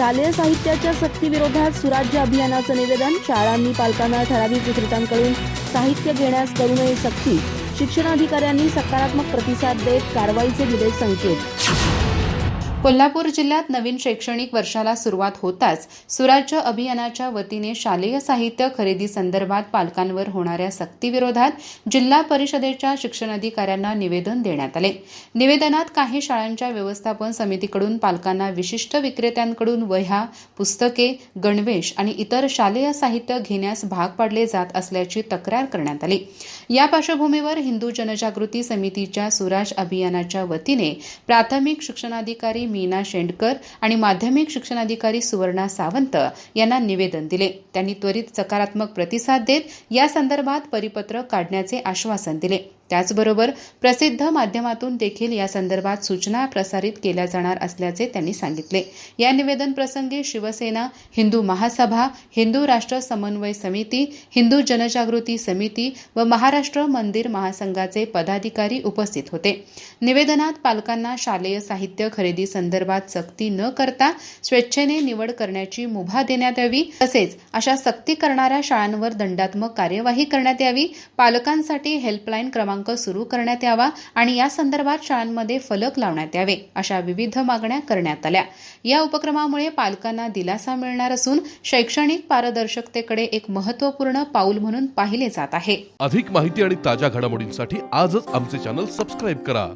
शालेय साहित्याच्या सक्तीविरोधात सुराज्य अभियानाचं निवेदन शाळांनी पालकांना ठराविक विक्रेत्यांकडून साहित्य घेण्यास करू नये सक्ती. शिक्षणाधिकाऱ्यांनी सकारात्मक प्रतिसाद देत कारवाईचे दिले संकेत. कोल्हापूर जिल्ह्यात नवीन शैक्षणिक वर्षाला सुरुवात होताच सुराज्य अभियानाच्या वतीने शालेय साहित्य खरेदी संदर्भात पालकांवर होणाऱ्या सक्तीविरोधात जिल्हा परिषदेच्या शिक्षणाधिकाऱ्यांना निवेदन देण्यात आले. निवेदनात काही शाळांच्या व्यवस्थापन समितीकडून पालकांना विशिष्ट विक्रेत्यांकडून वह्या पुस्तके गणवेश आणि इतर शालेय साहित्य घेण्यास भाग पाडले जात असल्याची तक्रार करण्यात आली. या पार्श्वभूमीवर हिंदू जनजागृती समितीच्या सुराज अभियानाच्या वतीने प्राथमिक शिक्षणाधिकारी मीना शेंडकर आणि माध्यमिक शिक्षणाधिकारी सुवर्णा सावंत यांना निवेदन दिले. त्यांनी त्वरित सकारात्मक प्रतिसाद देत या संदर्भात परिपत्रक काढण्याचे आश्वासन दिले. त्याचबरोबर प्रसिद्ध माध्यमातून देखील या संदर्भात सूचना प्रसारित केल्या जाणार असल्याचे त्यांनी सांगितले. या निवेदन प्रसंगी शिवसेना हिंदू महासभा हिंदू राष्ट्र समन्वय समिती हिंदू जनजागृती समिती व महाराष्ट्र मंदिर महासंघाचे पदाधिकारी उपस्थित होते. निवेदनात पालकांना शालेय साहित्य खरेदी संदर्भात सक्ती न करता स्वेच्छेने निवड करण्याची मुभा देण्यात यावी तसेच अशा सक्ती करणाऱ्या शाळांवर दंडात्मक कार्यवाही करण्यात यावी पालकांसाठी हेल्पलाईन क्रमांक सुरू करण्यात यावा आणि या संदर्भात शाळांमध्ये फलक लावण्यात यावे अशा विविध मागण्या करण्यात आल्या. या उपक्रमामुळे पालकांना दिलासा मिळणार असून शैक्षणिक पारदर्शकतेकडे एक महत्त्वपूर्ण पाऊल म्हणून पाहिले जात आहे. अधिक माहिती आणि ताज्या घडामोडींसाठी आजच आमचे चॅनल सबस्क्राईब करा.